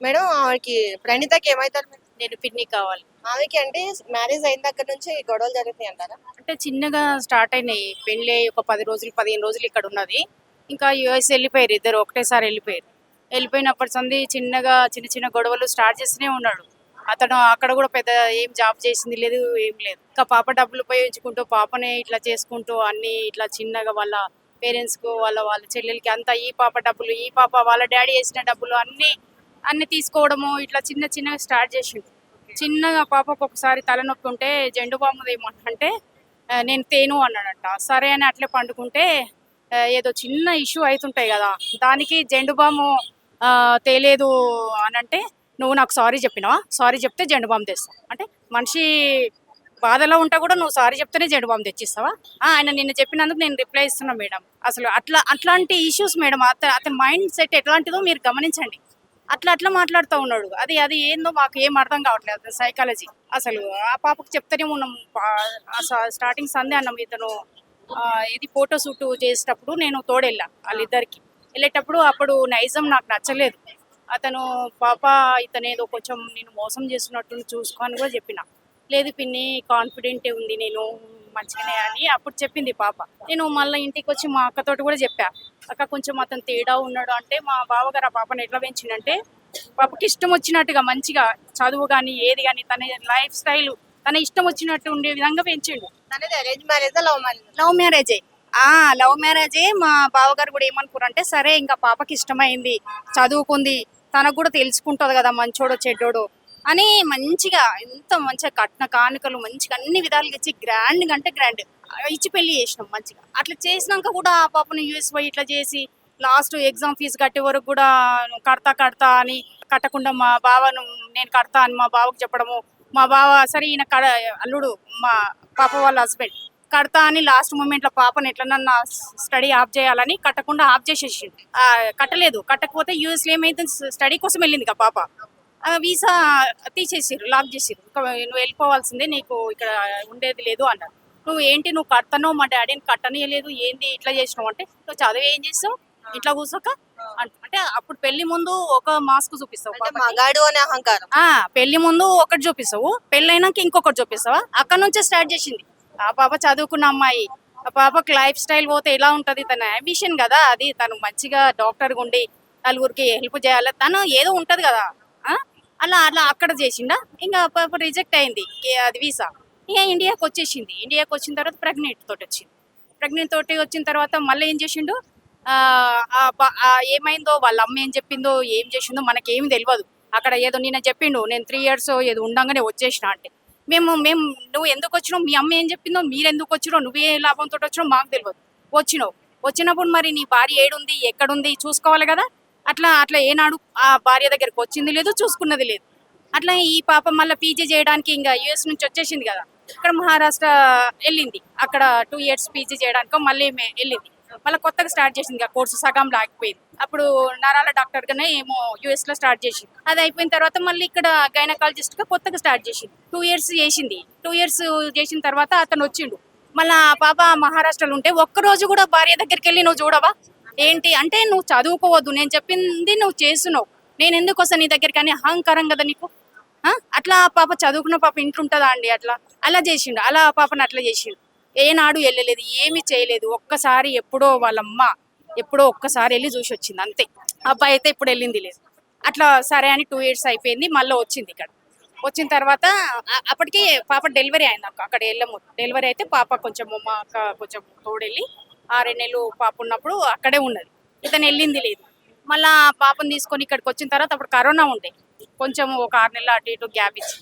Madam ఆమెకి ప్రణీతకి ఏమైతారు madam? నేను పిన్ని కావాలి. ఆమెకి అంటే మ్యారేజ్ అయిన దగ్గర నుంచి గొడవలు జరుగుతాయి అంటారా? అంటే చిన్నగా స్టార్ట్ అయినాయి. పెళ్ళి ఒక పది రోజులు పదిహేను రోజులు ఇక్కడ ఉన్నది. ఇంకా యుఎస్ వెళ్ళిపోయారు ఇద్దరు ఒకటేసారి వెళ్ళిపోయారు. వెళ్ళిపోయినప్పటి సంది చిన్నగా చిన్న చిన్న గొడవలు స్టార్ట్ చేస్తూనే ఉన్నాడు. అతను అక్కడ కూడా పెద్ద ఏం జాబ్ చేసింది లేదు ఏం లేదు. ఇంకా పాప డబ్బులు ఉపయోగించుకుంటూ పాపనే ఇట్లా చేసుకుంటూ అన్ని ఇట్లా చిన్నగా వాళ్ళ పేరెంట్స్కు వాళ్ళ వాళ్ళ చెల్లెలకి అంతా ఈ పాప డబ్బులు ఈ పాప వాళ్ళ డాడీ వేసిన డబ్బులు అన్ని అన్ని తీసుకోవడము ఇట్లా చిన్న చిన్నగా స్టార్ట్ చేసిండు. చిన్నగా పాపకు ఒకసారి తలనొప్పి ఉంటే జెండు బామ్మ ఏమంటే నేను తేను అన్నాడంట. సరే అని అట్లే పండుకుంటే ఏదో చిన్న ఇష్యూ అవుతుంటాయి కదా. దానికి జెండు బాము తేలేదు అని అంటే నువ్వు నాకు సారీ చెప్పినావా? సారీ చెప్తే జెండు బామ్ తెస్తా. అంటే మనిషి బాధలో ఉంటా కూడా నువ్వు సారీ చెప్తేనే జెండు బామ్ తెచ్చిస్తావా? ఆయన నిన్ను చెప్పినందుకు నేను రిప్లై ఇస్తున్నా మేడం. అసలు అట్లా అట్లాంటి ఇష్యూస్ మేడం అతని అతని మైండ్ సెట్ ఎట్లాంటిదో మీరు గమనించండి. అట్లా అట్లా మాట్లాడుతూ ఉన్నాడు. అది అది ఏందో మాకు ఏం అర్థం కావట్లేదు సైకాలజీ అసలు ఆ పాపకు చెప్తూనే ఉన్నాం. స్టార్టింగ్ సందే అన్నాం ఇతను. ఇది ఫోటో షూట్ చేసేటప్పుడు నేను తోడెళ్ళా వాళ్ళిద్దరికి. వెళ్ళేటప్పుడు అప్పుడు నైజం నాకు నచ్చలేదు. అతను పాప ఇతను ఏదో కొంచెం నేను మోసం చేస్తున్నట్టు చూసుకోని కూడా చెప్పిన. లేదు పిన్ని కాన్ఫిడెంటే ఉంది నేను. మంచిగానే అని అప్పుడు చెప్పింది పాప. నేను మళ్ళీ ఇంటికి వచ్చి మా అక్కతోటి కూడా చెప్పా. అక్క కొంచెం అతను తేడా ఉన్నాడు అంటే మా బావగారు ఆ పాపను ఎట్లా పెంచిండంటే పాపకి ఇష్టం వచ్చినట్టుగా మంచిగా చదువు కానీ ఏది కానీ తన లైఫ్ స్టైల్ తన ఇష్టం వచ్చినట్టు ఉండే విధంగా పెంచిండు. అనేది arrange marriage love marriage love మ్యారేజే ఆ లవ్ మ్యారేజే మా బావగారు కూడా ఏమనుకున్నారంటే సరే ఇంకా పాపకి ఇష్టమైంది చదువుకుంది తనకు కూడా తెలుసుకుంటుంది కదా మంచోడు చెడ్డోడు. అని మంచిగా ఎంత మంచిగా కట్న కానుకలు మంచిగా అన్ని విధాలుగా ఇచ్చి గ్రాండ్ అంటే గ్రాండ్ ఇచ్చి పెళ్ళి చేసినాం మంచిగా. అట్లా చేసినాక కూడా ఆ పాపను యూఎస్ పోయి ఇట్లా చేసి లాస్ట్ ఎగ్జామ్ ఫీజు కట్టే వరకు కూడా కడతా కడతా అని కట్టకుండా మా బావను నేను కడతా అని మా బావకు చెప్పడము. మా బావ సరే ఈయన కడ అల్లుడు మా పాప వాళ్ళ హస్బెండ్ కడతా అని లాస్ట్ మూమెంట్లో పాపను ఎట్లన్నా స్టడీ ఆఫ్ చేయాలని కట్టకుండా ఆఫ్ చేసేసి కట్టలేదు. కట్టకపోతే యూఎస్లో ఏమైతే స్టడీ కోసం వెళ్ళింది కదా పాప. వీసా తీసేసిర్రు లాక్ చేసిర్రు. ఇంకా నువ్వు వెళ్ళిపోవాల్సిందే నీకు ఇక్కడ ఉండేది లేదు అన్నారు. నువ్వు ఏంటి నువ్వు కట్టను మా డాడీని కట్టనీయలేదు ఏంది ఇట్లా చేసినావు అంటే నువ్వు చదివి ఏం చేస్తావు? ఇట్లా కూర్చోక అంట- అప్పుడు పెళ్ళి ముందు ఒక మాస్క్ చూపిస్తావు. మగాడు అనే అహంకారం. ఆ పెళ్ళి ముందు ఒకటి చూపిస్తావు పెళ్ళైనాక ఇంకొకటి చూపిస్తావా? అక్కడ నుంచే స్టార్ట్ చేసింది. ఆ పాప చదువుకున్న అమ్మాయి ఆ పాపకి లైఫ్ స్టైల్ పోతే ఎలా ఉంటది తన అంబిషన్ కదా అది తను మంచిగా డాక్టర్ ఉండి నలుగురికి హెల్ప్ చేయాలి తను ఏదో ఉంటది కదా? అలా అలా అక్కడ చేసిండా. ఇంకా పాప రిజెక్ట్ అయింది. అది వీసా ఇక ఇండియాకి వచ్చేసింది. ఇండియాకి వచ్చిన తర్వాత ప్రెగ్నెంట్ తోటి వచ్చింది. ప్రెగ్నెంట్ తోటి వచ్చిన తర్వాత మళ్ళీ ఏం చేసిండు? ఏమైందో వాళ్ళ అమ్మ ఏం చెప్పిందో ఏం చేసిందో మనకేమి తెలియదు అక్కడ ఏదో నేను చెప్పిండు నేను త్రీ ఇయర్స్ ఏదో ఉండగానే వచ్చేసిన అంటే. మేము మేము నువ్వు ఎందుకు వచ్చినావు? మీ అమ్మ ఏం చెప్పిందో మీరు ఎందుకు వచ్చినావు? నువ్వే లాభంతో వచ్చినావు? మాకు తెలియదు వచ్చినావు. వచ్చినప్పుడు మరి నీ భార్య ఏడుంది? ఎక్కడుంది? చూసుకోవాలి కదా. అట్లా అట్లా ఏనాడు ఆ భార్య దగ్గరికి వచ్చింది లేదు చూసుకున్నది లేదు. అట్లా ఈ పాప మళ్ళీ పీజీ చేయడానికి ఇంకా యుఎస్ నుంచి వచ్చేసింది కదా. ఇక్కడ మహారాష్ట్ర వెళ్ళింది. అక్కడ టూ ఇయర్స్ పీజీ చేయడానికి మళ్ళీ వెళ్ళింది. మళ్ళీ కొత్తగా స్టార్ట్ చేసింది ఆ కోర్సు సగం లాగిపోయింది. అప్పుడు నరాల డాక్టర్ గానే ఏమో యుఎస్లో స్టార్ట్ చేసింది. అది అయిపోయిన తర్వాత మళ్ళీ ఇక్కడ గైనకాలజిస్ట్గా కొత్తగా స్టార్ట్ చేసింది. టూ ఇయర్స్ చేసింది. టూ ఇయర్స్ చేసిన తర్వాత అతను వచ్చిండు. మళ్ళీ ఆ పాప మహారాష్ట్రలో ఉంటే ఒక్క రోజు కూడా భార్య దగ్గరికి వెళ్ళి నువ్వు చూడవా? ఏంటి అంటే నువ్వు చదువుకోవద్దు నేను చెప్పింది నువ్వు చేస్తున్నావు. నేను ఎందుకు వస్తాను నీ దగ్గరికి అని అహంకారం కదా నీకు? అట్లా ఆ పాప చదువుకున్న పాప ఇంట్లో ఉంటుందా అండి అట్లా? అలా చేసిండు అలా ఆ పాపను అట్లా చేసిండు. ఏనాడు వెళ్ళలేదు ఏమి చేయలేదు. ఒక్కసారి ఎప్పుడో వాళ్ళమ్మ ఎప్పుడో ఒక్కసారి వెళ్ళి చూసి వచ్చింది అంతే. అబ్బాయి అయితే ఇప్పుడు వెళ్ళింది లేదు. అట్లా సరే అని టూ ఇయర్స్ అయిపోయింది మళ్ళీ వచ్చింది ఇక్కడ. వచ్చిన తర్వాత అప్పటికే అప్పటికి పాప డెలివరీ అయింది అక్క. అక్కడ వెళ్ళము డెలివరీ అయితే పాప కొంచెం అమ్మ అక్క కొంచెం తోడెళ్ళి ఆరే నెలలు పాప ఉన్నప్పుడు అక్కడే ఉన్నది. ఇతను వెళ్ళింది లేదు. మళ్ళా ఆ పాపను తీసుకొని ఇక్కడికి వచ్చిన తర్వాత అప్పుడు కరోనా ఉండే. కొంచెం ఒక ఆరు నెలలు అటు ఇటు గ్యాప్ ఇచ్చి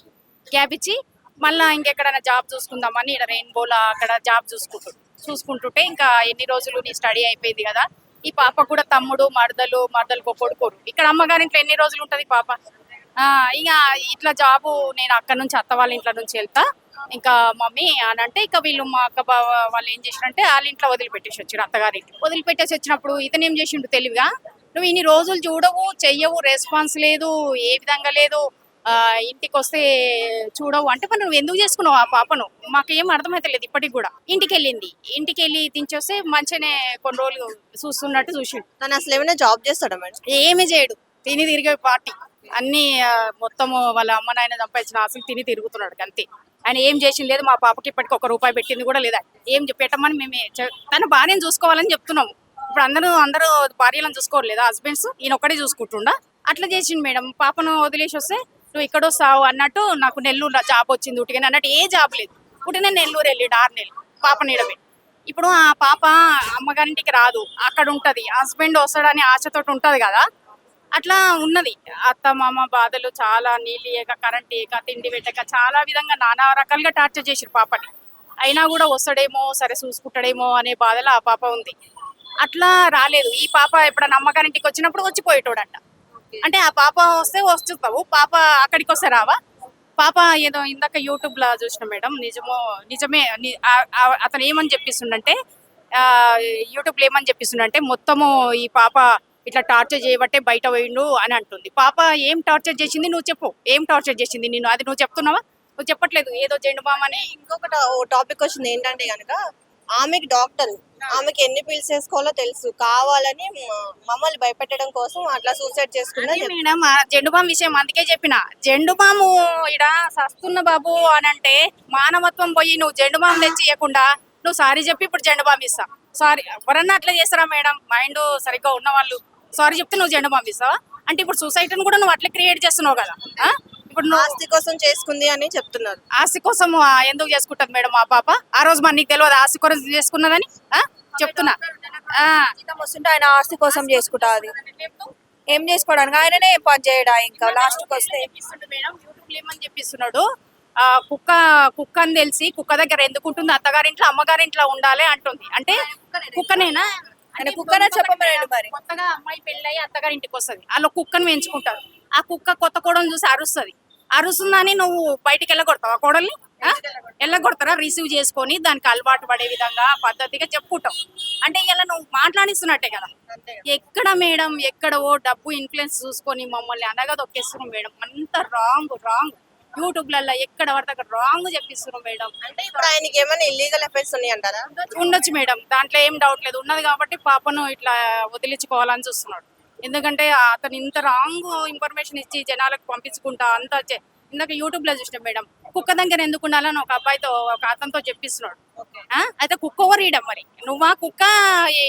గ్యాప్ ఇచ్చి మళ్ళా ఇంకెక్కడైనా జాబ్ చూసుకుందామని ఇక్కడ రెయిన్బోలా అక్కడ జాబ్ చూసుకుంటు చూసుకుంటుంటే ఇంకా ఎన్ని రోజులు నీ స్టడీ అయిపోయింది కదా. ఈ పాప కూడా తమ్ముడు మరదలు మరదలు కొడుకోరు ఇక్కడ అమ్మగారింట్లో ఎన్ని రోజులు ఉంటుంది పాప? ఇంకా ఇక ఇట్లా జాబు నేను అక్కడ నుంచి అత్త వాళ్ళ ఇంట్లో నుంచి వెళ్తా. ఇంకా మమ్మీ అని అంటే ఇక వీళ్ళు మా అక్క వాళ్ళు ఏం చేసినంటే వాళ్ళ ఇంట్లో వదిలిపెట్టేసి వచ్చారు అత్తగారి వదిలిపెట్టేసి వచ్చినప్పుడు ఇతను ఏం చేసిండు తెలివిగా? నువ్వు ఇన్ని రోజులు చూడవు చెయ్యవు రెస్పాన్స్ లేదు ఏ విధంగా లేదు ఆ, ఇంటికి వస్తే చూడవు. అంటే మరి నువ్వు ఎందుకు చేసుకున్నావు ఆ పాపను? మాకేం అర్థమైతలేదు ఇప్పటికి కూడా. ఇంటికి వెళ్ళింది ఇంటికి వెళ్ళి తించొస్తే మంచిగానే కొన్ని రోజులు చూస్తున్నట్టు చూసిండు. తను అసలు ఏమైనా జాబ్ చేస్తాడా మేడం ఏమీ చేయడు. తిని తిరిగే పార్టీ అన్ని మొత్తము వాళ్ళ అమ్మ నాయన సంపాదించిన ఆశలు తిని తిరుగుతున్నాడు అంతే. ఆయన ఏం చేసింది లేదు మా పాపకి ఇప్పటికి ఒక రూపాయి పెట్టింది కూడా లేదా? ఏం పెట్టమని మేము తను తన భార్యను చూసుకోవాలని చెప్తున్నాము. ఇప్పుడు అందరూ అందరూ భార్యలను చూసుకోవట్లేదు హస్బెండ్స్ ఈయన ఒక్కడే చూసుకుంటుండా? అట్లా చేసిండు మేడం. పాపను వదిలేసి వస్తే నువ్వు ఇక్కడ వస్తావు అన్నట్టు నాకు నెల్లూరు జాబ్ వచ్చింది ఉట్టిగానే అన్నట్టు ఏ జాబ్ లేదు. ఉట్టినే నెల్లూరు వెళ్ళాడు ఆరు నెలలు పాప నీడమే ఇప్పుడు ఆ పాప అమ్మగారింటికి రాదు. అక్కడ ఉంటుంది. హస్బెండ్ వస్తాడని ఆశతోటి ఉంటుంది కదా? అట్లా ఉన్నది. అత్త మామ బాధలు చాలా నీళ్ళు ఏక కరెంట్ ఏక తిండి పెట్టక చాలా విధంగా నానా రకాలుగా టార్చర్ చేసిరు పాపని. అయినా కూడా వస్తాడేమో సరే చూసుకుంటాడేమో అనే బాధలో ఆ పాప ఉంది. అట్లా రాలేదు. ఈ పాప ఎప్పుడైనా అమ్మగారింటికి వచ్చినప్పుడు వచ్చిపోయేటోడంట అంటే ఆ పాప వస్తే వస్తున్నావు పాప అక్కడికి వస్తే రావా? పాప ఏదో ఇందాక యూట్యూబ్లో చూసిన మేడం నిజమో నిజమే అతను ఏమని చెప్పిస్తుండంటే యూట్యూబ్లో ఏమని చెప్పిస్తుండంటే మొత్తము ఈ పాప ఇట్లా టార్చర్ చేయబట్టే బయట పోయిండు అని అంటుంది. పాప ఏం టార్చర్ చేసింది? నువ్వు చెప్పు. ఏం టార్చర్ చేసింది నేను అది నువ్వు చెప్తున్నావా? నువ్వు చెప్పట్లేదు. ఏదో జెండు బామ్ అని. ఇంకొకటి ఓ టాపిక్ వచ్చింది ఏంటంటే గనక ఆమెకి డాక్టర్ ఆమెకి ఎన్ని పిల్స్ వేసుకోవాలో తెలుసు. కావాలని మమ్మల్ని భయపెట్టడం కోసం అట్లా సూసైడ్ చేసుకుందని అదే మేడం జెండు బామ్ విషయం అందుకే చెప్పిన. జెండు బాము ఇడ సస్తున్న బాబు అని అంటే మానవత్వం పోయి నువ్వు జెండు బామ్ తెచ్చి ఇవ్వకుండా నువ్వు సారీ చెప్పి ఇప్పుడు జెండు బామ్ ఇస్తా. సారీ ఎవరన్నా అట్లా చేస్తారా మేడం? మైండ్ సరిగ్గా ఉన్న వాళ్ళు సారీ చెప్తే నువ్వు జెండు బామ్ ఇస్తావా అంటే ఇప్పుడు సొసైటీని కూడా నువ్వు అట్లా క్రియేట్ చేస్తున్నావు కదా ఆ? ఇప్పుడు నువ్వు ఆస్తి కోసం చేసుకుంది అని చెప్తున్నారు. ఆస్తి కోసం ఎందుకు చేసుకుంటది మేడం ఆ పాప? ఆ రోజు మరి నీకు తెలియదు ఆస్తి కోసం చేసుకున్నదని? ఆ? చెప్తున్నా. వస్తుంటే ఆయన ఆస్తి కోసం చేసుకుంటా అది. ఏం చేసుకోవడానికి? ఆయననే ఏం పని చేయడా ఇంకా? లాస్ట్కి వస్తే. ఏమని చెప్పిస్తున్నాడు? ఆ కుక్క కుక్క అని తెలిసి కుక్క దగ్గర ఎందుకు ఉంటుంది? అత్తగారింట్లో అమ్మగారింట్లో ఉండాలి అంటుంది. అంటే కుక్కనేనా? ఆయన కుక్కనే చెప్పమనండి మరి. కొత్తగా అమ్మాయి పెళ్ళయి అత్తగారింటికి వస్తుంది. వాళ్ళు కుక్కను పెంచుకుంటారు. ఆ కుక్క కొత్త కోడని చూసి అరుస్తుంది. అరుస్తుందని నువ్వు బయటికి వెళ్ళగొడతావు ఆ? కోడల్ని? వెళ్ళగొడతారా? రిసీవ్ చేసుకొని దానికి అలవాటు పడే విధంగా పద్ధతిగా చెప్పుకుంటావు. అంటే ఇలా నువ్వు మాట్లాడిస్తున్నట్టే కదా. ఎక్కడ మేడం ఎక్కడ డబ్బు ఇన్ఫ్లుయెన్స్ చూసుకొని మమ్మల్ని అనగా దొక్కేస్తున్నాం మేడం. అంత రాంగ్ రాంగ్ యూట్యూబ్లలో ఎక్కడ పడితే అక్కడ రాంగ్ చెప్పిస్తున్నాం మేడం. అంటే ఇప్పుడు ఆయనకి ఏమైనా ఇల్లీగల్ ఎఫెక్ట్స్ ఉన్నాయి అంటారా ఉండొచ్చు మేడం. దాంట్లో ఏం డౌట్ లేదు. ఉన్నది కాబట్టి పాపను ఇట్లా వదిలించుకోవాలని చూస్తున్నాడు. ఎందుకంటే అతను ఇంత రాంగ్ ఇన్ఫర్మేషన్ ఇచ్చి జనాలకు పంపించుకుంటా అంత ఇందాక యూట్యూబ్లో చూసిన మేడం కుక్క దగ్గర ఎందుకు ఉండాలని ఒక అబ్బాయితో ఒక అతనితో చెప్పిస్తున్నాడు. ఆ? అయితే కుక్క ఓవరీయడం మరి. నువ్వా కుక్క?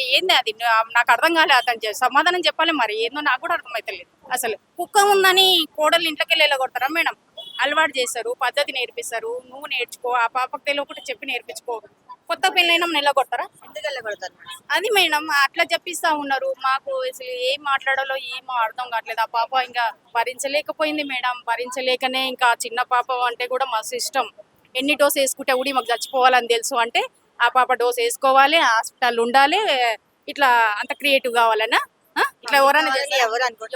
ఏంది అది? నాకు అర్థం కాలే అతను సమాధానం చెప్పాలి మరి. ఏందో నాకు కూడా అర్థమైతలేదు. అసలు కుక్క ఉందని కోడలు ఇంట్లోకి వెళ్ళి వెళ్ళగొడతారా మేడం? అలవాటు చేస్తారు పద్ధతి నేర్పిస్తారు. నువ్వు నేర్చుకో ఆ పాపకు తెలియకుండా చెప్పి నేర్పించుకో. కొత్త పెళ్ళైనా నిలగొడతారా ఎందుకు వెళ్ళగొడతారు అది మేడం అట్లా చెప్పిస్తా ఉన్నారు. మాకు అసలు ఏం మాట్లాడాలో ఏమో అర్థం కావట్లేదు. ఆ పాప ఇంకా భరించలేకపోయింది మేడం. భరించలేకనే ఇంకా చిన్న పాప అంటే కూడా మస్తు ఇష్టం. ఎన్ని డోస్ వేసుకుంటే కూడా మాకు చచ్చిపోవాలని తెలుసు అంటే ఆ పాప డోస్ వేసుకోవాలి హాస్పిటల్ ఉండాలి ఇట్లా అంత క్రియేటివ్ కావాలనా? ఆ? ఇట్లా ఎవరైనా?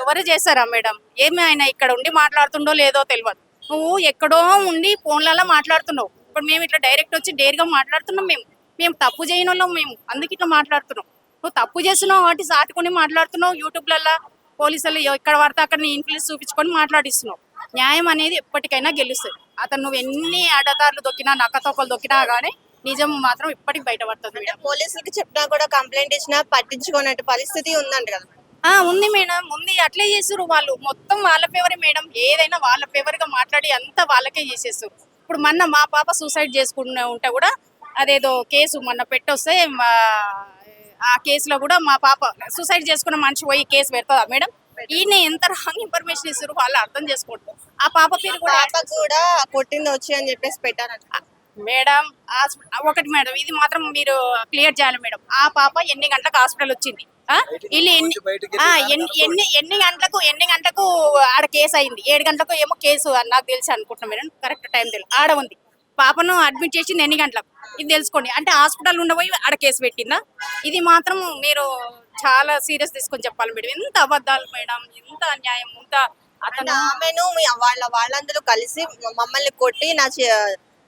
ఎవరు చేస్తారా? మేడం? ఏమి ఆయన ఇక్కడ ఉండి మాట్లాడుతుండో లేదో తెలియదు. నువ్వు ఎక్కడో ఉండి ఫోన్లలో మాట్లాడుతున్నావు. ఇప్పుడు మేము ఇట్లా డైరెక్ట్ వచ్చి డేర్గా మాట్లాడుతున్నాం మేము. మేము తప్పు చేయని వాళ్ళం మేము. అందుకే ఇట్లా మాట్లాడుతున్నాం. నువ్వు తప్పు చేస్తున్నావు కాబట్టి సాటుకొని మాట్లాడుతున్నావు యూట్యూబ్లలో పోలీసులు ఎక్కడ పడితే అక్కడ నీ ఇన్ఫ్లుయెన్స్ చూపించుకొని మాట్లాడిస్తున్నావు. న్యాయం అనేది ఎప్పటికైనా గెలుస్తుంది. అతను నువ్వు ఎన్ని అడ్డదారులు దొక్కినా నక్కతోకలు దొక్కినా కానీ నిజం మాత్రం ఇప్పటికి బయటపడుతుంది పోలీసులకి చెప్పినా కూడా కంప్లైంట్ ఇచ్చినా పట్టించుకునే పరిస్థితి ఉందంట కదా. ఆ ఉంది మేడం ఉంది. అట్లే చేస్తారు వాళ్ళు. మొత్తం వాళ్ళ ఫేవరే మేడం. ఏదైనా వాళ్ళ ఫేవర్గా మాట్లాడి అంతా వాళ్ళకే చేసేస్తారు ఇప్పుడు మొన్న మా పాప సూసైడ్ చేసుకున్న ఉంటే కూడా అదేదో కేసు మొన్న పెట్టొస్తే ఆ కేసులో కూడా మా పాప సూసైడ్ చేసుకున్న మనిషి పోయి కేసు పెడతాదా మేడం? ఈయన ఎంత రాంగ్ ఇన్ఫర్మేషన్ ఇస్తారు వాళ్ళు అర్థం చేసుకుంటారు ఆ పాప పేరు కూడా పాప కూడా కొట్టింది వచ్చి అని చెప్పేసి పెట్టారంట. మేడం ఒకటి మేడం ఇది మాత్రం మీరు క్లియర్ చేయాలి మేడం. ఆ పాప ఎన్ని గంటలకు హాస్పిటల్ వచ్చింది? వీళ్ళు ఎన్ని ఆ, ఎన్ని గంటలకు ఎన్ని గంటలకు ఆడ కేసు అయింది? ఏడు గంటలకు ఏమో కేసు అని నాకు తెలుసు అనుకుంటున్నా మేడం. కరెక్ట్ టైం తెలుసు. ఆడ ఉంది. పాపను అడ్మిట్ చేసింది ఎన్ని గంటలకు? ఇది తెలుసుకోండి. అంటే హాస్పిటల్ ఉండబోయి ఆడ కేసు పెట్టిందా? ఇది మాత్రం మీరు చాలా సీరియస్ తీసుకొని చెప్పాలి మేడం. ఎంత అబద్ధాలు మేడం? ఎంత అన్యాయం? ఎంత అతను ఆమెను వాళ్ళ వాళ్ళందరూ కలిసి మమ్మల్ని కొట్టి నా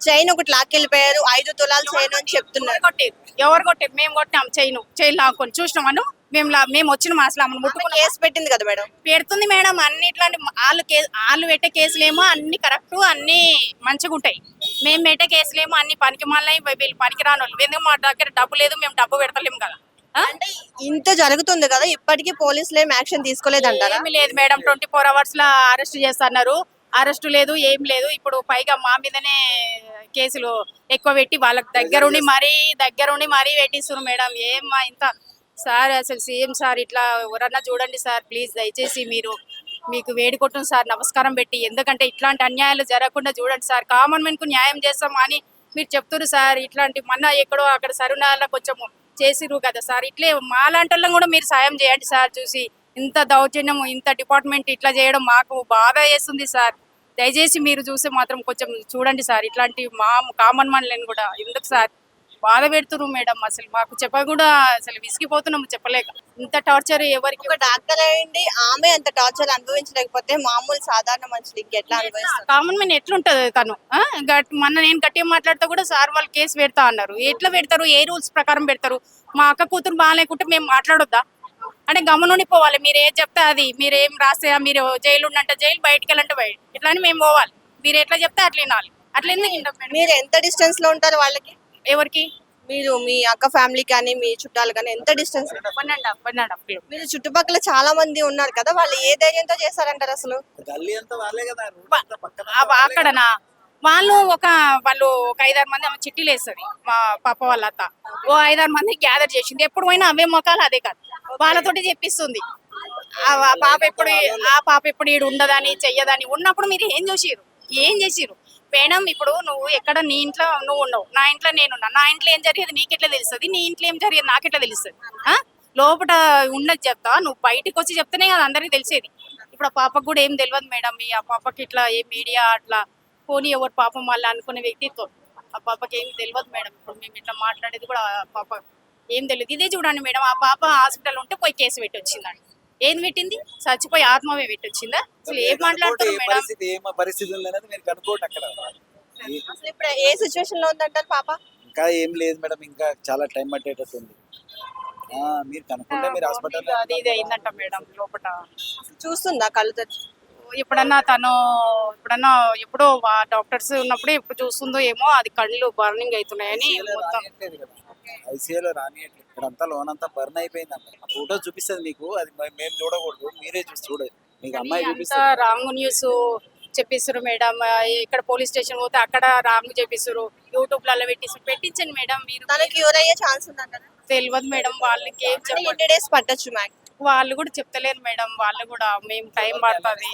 చైన్ ఒకటి లాక్కెళ్ళిపోయారు. ఐదు తులాలు చైన్ అని చెప్తున్నారు. ఎవరు కొట్టారు? ఎవరు కొట్టారు? మేము కొట్టాం చైన్. చైన్ లాక్కొని. చూసినామను మేము మేము వచ్చిన అసలు ఆమెను ఆమె ముట్టుకున్నాం కేసు పెట్టింది కదా మేడం? పెడుతుంది మేడం. అన్ని ఇట్లాంటి వాళ్ళు వాళ్ళు పెట్టే కేసులేమో అన్ని కరెక్ట్ అన్ని మంచిగా ఉంటాయి. మేము పెట్టే కేసులేమో అన్ని పనికి మళ్ళీ వీళ్ళు పనికి రాని వాళ్ళు. ఎందుకు మా దగ్గర డబ్బు లేదు మేము డబ్బు పెడతలేము కదా? అంటే ఇంత జరుగుతుంది కదా ఇప్పటికీ పోలీసులు ఏం యాక్షన్ తీసుకోలేదంటారా? ఏమీ లేదు మేడం. ట్వంటీ ఫోర్ అవర్స్లో అరెస్ట్ చేస్తున్నారు. అరెస్ట్ లేదు ఏం లేదు. ఇప్పుడు పైగా మా మీదనే కేసులు ఎక్కువ పెట్టి వాళ్ళకి దగ్గరుండి మరీ దగ్గరుండి మరీ పెట్టిస్తున్నారు మేడం. ఏమ్మా ఇంత సార్ అసలు సీఎం సార్ ఇట్లా ఎవరన్నా చూడండి సార్ ప్లీజ్ దయచేసి మీరు మీకు వేడుకుంటాం సార్ నమస్కారం పెట్టి ఎందుకంటే ఇట్లాంటి అన్యాయాలు జరగకుండా చూడండి సార్ కామన్ మ్యాన్కు న్యాయం చేస్తాం అని మీరు చెప్తున్నారు సార్ ఇట్లాంటి మన ఎక్కడో అక్కడ సరుణాల కొంచెం చేసిరు కదా సార్ ఇట్లే మాలాంటి వాళ్ళం కూడా మీరు సాయం చేయండి సార్ చూసి ఇంత దౌర్జన్యం ఇంత డిపార్ట్మెంట్ ఇట్లా చేయడం మాకు బాధ వేస్తుంది సార్ దయచేసి మీరు చూస్తే మాత్రం కొంచెం చూడండి సార్ ఇట్లాంటి మా కామన్ మన్లను కూడా ఎందుకు సార్ బాధ పెడుతున్నారు మేడం అసలు. మాకు చెప్ప కూడా అసలు విసిగిపోతున్నాము చెప్పలేక. ఇంత టార్చర్ ఎవరికి ఒక డాక్టర్ అయ్యండి ఆమె అంత టార్చర్ అనుభవించలేకపోతే మామూలు సాధారణ మనుషులు ఇంకెట్లా అనుభవిస్తారు కామన్ మ్యాన్ ఎట్లుంటది తను? మొన్న నేను గట్టిగా మాట్లాడితే కూడా సార్ వాళ్ళు కేసు పెడతా అన్నారు. ఎట్లా పెడతారు? ఏ రూల్స్ ప్రకారం పెడతారు? మా అక్క కూతురు బాగాలేకుంటే మేము మాట్లాడొద్దా? అంటే గమనుండి పోవాలి. మీరు ఏం చెప్తే అది. మీరు ఏం రాస్తే మీరు జైలు ఉండంటే జైలు బయటికి వెళ్ళంటే బయట ఇట్లా అని మేము పోవాలి. మీరు ఎట్లా చెప్తే అట్లా వినాలి. అట్లా ఎందుకు? మీరు ఎంత డిస్టెన్స్లో ఉంటారు వాళ్ళకి? ఎవరికి? మీరు మీ అక్క ఫ్యామిలీ కానీ మీ చుట్టాలు కానీ ఎంత distance? One and half one and half kilo. మీరు చుట్టుపక్కల చాలా మంది ఉన్నారు కదా వాళ్ళు ఏ ధైర్యంతో చేస్తారంటారు అసలు? గల్లీ అంతా వాళ్ళే కదా అక్కడనా? వాళ్ళు ఒక వాళ్ళు ఒక ఐదారు మంది ఆమె చిట్టీలు వేస్తుంది మా పాప వాళ్ళ అత్త. ఓ ఐదారు మంది గ్యాదర్ చేసింది. ఎప్పుడు పోయినా అవే మొక్కలు అదే కాదు. వాళ్ళతోటి చెప్పిస్తుంది. ఆ ఆ పాప ఎప్పుడు ఆ పాప ఎప్పుడు ఈడు ఉండదని చెయ్యదని ఉన్నప్పుడు మీరు ఏం చూసిరు ఏం చేసిరు మేడం ఇప్పుడు నువ్వు ఎక్కడ నీ ఇంట్లో నువ్వు ఉండవు. నా ఇంట్లో నేను ఉన్నా. నా ఇంట్లో ఏం జరిగేది? నీకు ఎట్లా తెలుస్తుంది? నీ ఇంట్లో ఏం జరిగేది? నాకు ఎట్లా తెలుస్తుంది లోపల ఉన్నది చెప్తా. నువ్వు బయటకు వచ్చి చెప్తేనే కదా అందరికీ తెలిసేది. ఇప్పుడు ఆ పాపకు కూడా ఏం తెలియదు మేడం. ఈ ఆ పాపకి ఇట్లా ఏ మీడియా అట్లా పోనీ ఎవరు పాపం వాళ్ళు అనుకునే వ్యక్తిత్వం. ఆ పాపకి ఏం తెలియదు మేడం. ఇప్పుడు మేము ఇట్లా మాట్లాడేది కూడా ఆ పాప ఏం తెలియదు ఇదే చూడండి మేడం. ఆ పాప హాస్పిటల్ ఉంటే పోయి కేసు పెట్టి వచ్చిందండి ఏం పెట్టింది? చచ్చిపోయి ఆత్మవే పెట్టి వచ్చిందా అసలు ఏం మాట్లాడుతున్నారు మేడం? పరిస్థితి ఏం పరిస్థితి ఉందనేది మీరు కనుక్కోండి అక్కడ. అసలు ఇప్పుడు ఏ సిచ్యువేషన్లో ఉందంటారు పాప? ఇంకా ఏం లేదు మేడం ఇంకా చాలా టైం పట్టేటట్టు ఉంది. ఆ, మీరు కనుక్కుంటే మీరు హాస్పిటల్ అది ఇది అయిందంట మేడం లోపల చూస్తుందా కళ్ళు? తెరిచి ఎప్పుడన్నా తను ఎప్పుడన్నా ఎప్పుడో డాక్టర్స్ ఉన్నప్పుడు ఎప్పుడు చూస్తుందో ఏమో అది కళ్ళు బర్నింగ్ అవుతున్నాయని మొత్తం. రానియట్లేదు. ఇక్కడ అంతా లోన్ అంతా బర్న్ అయిపోయింది అంట ఆ ఫోటో చూపిస్తుంది మీకు అది మేము చూడకూడదు మీరే చూసి చూడండి మీకు అమ్మాయి అంతా చూపిస్తుంది. రాంగ్ న్యూస్ చెప్పిస్తారు మేడం. ఇక్కడ పోలీస్ స్టేషన్ పోతే అక్కడ రాంగ్ చెప్పిస్తారు యూట్యూబ్లలో పెట్టిస్తారు పెట్టించండి మేడం మీరు తనకి క్యూర్ అయ్యే ఛాన్స్ ఉందంటారా తెలియదు మేడం వాళ్ళకి ఏం చెప్పండి డేస్ పట్టొచ్చు మ్యాక్ వాళ్ళు కూడా చెప్తలేరు మేడం వాళ్ళు కూడా మేము టైం పడుతుంది.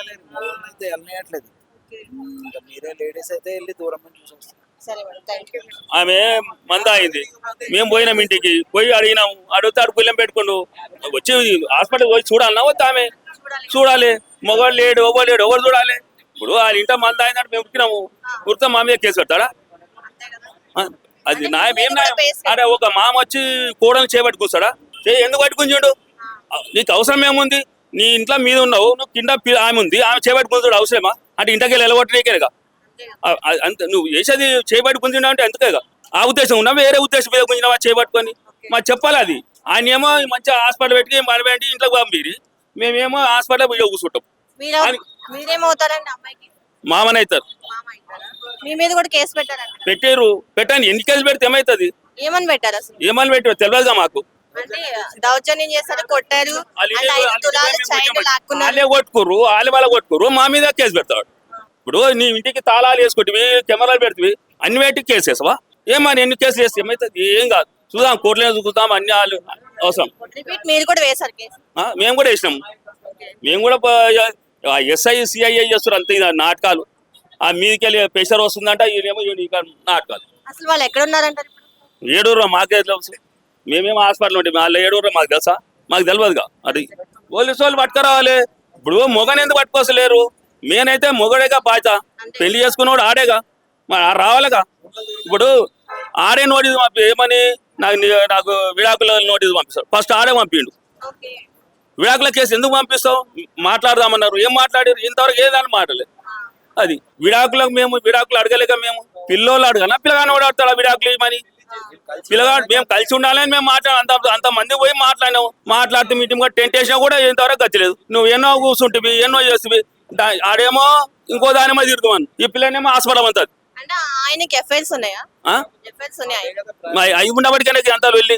మీరే లేడీస్ అయితే వెళ్ళి దూరం నుంచి చూసి ఆమె మంద అయింది. మేము పోయినాం ఇంటికి. పోయి అడిగినాం అడిగితే అడుగు పిల్లం పెట్టుకుండు. వచ్చి హాస్పిటల్ పోయి చూడాలన్నా వద్దా ఆమె? చూడాలి. మొగడు లేడు ఎవరు లేడు ఎవరు చూడాలి? ఇప్పుడు వాళ్ళ ఇంట మంద అయిందంటే మేము ఉరికినాము ఉరితే మా మీద కేసు పెడతాడా అది న్యాయం ఏం న్యాయం అరే ఒక మామ వచ్చి కూడని చేపట్టుకొస్తాడా? చే ఎందుకు పట్టుకుంటాడు నీకు అవసరం ఏముంది? నీ ఇంట్లో మీద ఉన్నావు నువ్వు కింద ఆమె ఉంది. ఆమె చేపట్టుకుంటాడు అవసరమా? అంటే ఇంటికి వెళ్ళి ఎలగొట్టడానికేగా ఆ- ఆ- అంత నువ్వు చేసేది చేపట్టుకుంటున్నావు అంటే ఎందుకేగా ఆ ఉద్దేశం ఉన్నా వేరే ఉద్దేశం మీద గుంజినావా చేపట్టుకొని? మాకు చెప్పాలి అది. ఆయన ఏమో మంచిగా హాస్పిటల్ పెట్టి మనమేంటి ఇంట్లోకి పంపిరి మేమేమో హాస్పిటల్ వీడియో కూర్చుంటాం. మీరేమవుతారండి అమ్మాయికి? మామని అవుతారు మామ అవుతారా? మీ మీద కూడా కేసు పెట్టారు పెట్టాను. ఎన్ని కేసులు పెడితే ఏమవుతుంది ఏమని పెట్టారు అసలు? ఏమని పెట్టారు తెలియదుగా మాకు. అంటే దౌర్జన్యం చేశారు కొట్టారు వాళ్ళు వాళ్ళే కొట్టుకోరు వాళ్ళే వాళ్ళ కొట్టుకోరు మా మీద కేసు పెడతాడు. ఇప్పుడు నీ ఇంటికి తాళాలు వేసుకుంటివి కెమెరాలు పెడితే అన్ని వేటికి కేసు వేసావా? ఏమా ఎన్ని కేసులు వేస్తే ఏమవుతుంది ఏం కాదు. చూద్దాం కోర్టులో చూద్దాం అన్ని వాళ్ళు అవసరం. మీరు కూడా వేశారు మేము కూడా వేసినాం. మేము కూడా ఎస్ఐ సిఐఐ చేస్తారు అంతే నాటకాలు. ఆ మీదకి వెళ్ళి ప్రెషర్ వస్తుందంట ఈయనేమో నాటకాలు. అసలు వాళ్ళు ఎక్కడ ఉన్నారంటారు ఏడూరు మాకే తెలుసు? మేమేమో హాస్పిటల్ ఉంటే వాళ్ళ ఏడూరు మాకు తెలుసా? మాకు తెలియదుగా. అది పోలీసు వాళ్ళు పట్టుకురావాలి. ఇప్పుడు మొగని ఎందుకు పట్టుకోసలేరు నేనైతే మొగడేగా బాధ్యత. పెళ్ళి చేసుకున్నవాడు ఆడేగా. మరి రావాలిగా. ఇప్పుడు ఆడే నోటీస్ పంపి ఏమని? నాకు నాకు విడాకుల నోటీస్ పంపిస్తాడు. ఫస్ట్ ఆడే పంపిండు. విడాకుల కేసు ఎందుకు పంపిస్తావు? మాట్లాడదామన్నారు. ఏం మాట్లాడారు? ఇంతవరకు ఏదని మాట్లాడలేదు అది విడాకులకు మేము విడాకులు అడగలేక మేము పిల్లోళ్ళు అడగనా పిల్లగాని కూడా అడతాడు విడాకులు ఇవ్వమని? పిల్లగాడు మేము కలిసి ఉండాలని మేము మాట్లాడ అంత అంత మంది పోయి మాట్లాడినావు మాట్లాడితే మీటింగ్ కూడా టెంట్ వేసినా కూడా ఇంతవరకు గచ్చలేదు నువ్వు ఎన్నో కూర్చుంటివి ఎన్నో చేస్తువి దా- ఆడేమో ఇంకో దానేమో తిరుగుతామని ఈ పిల్లనేమో హాస్పిటల్ అంతది అంటే ఆయనకి ఎఫ్ఐఆర్స్ ఉన్నాయా? అయి ఉన్నప్పటికైనా అంతా వెళ్ళి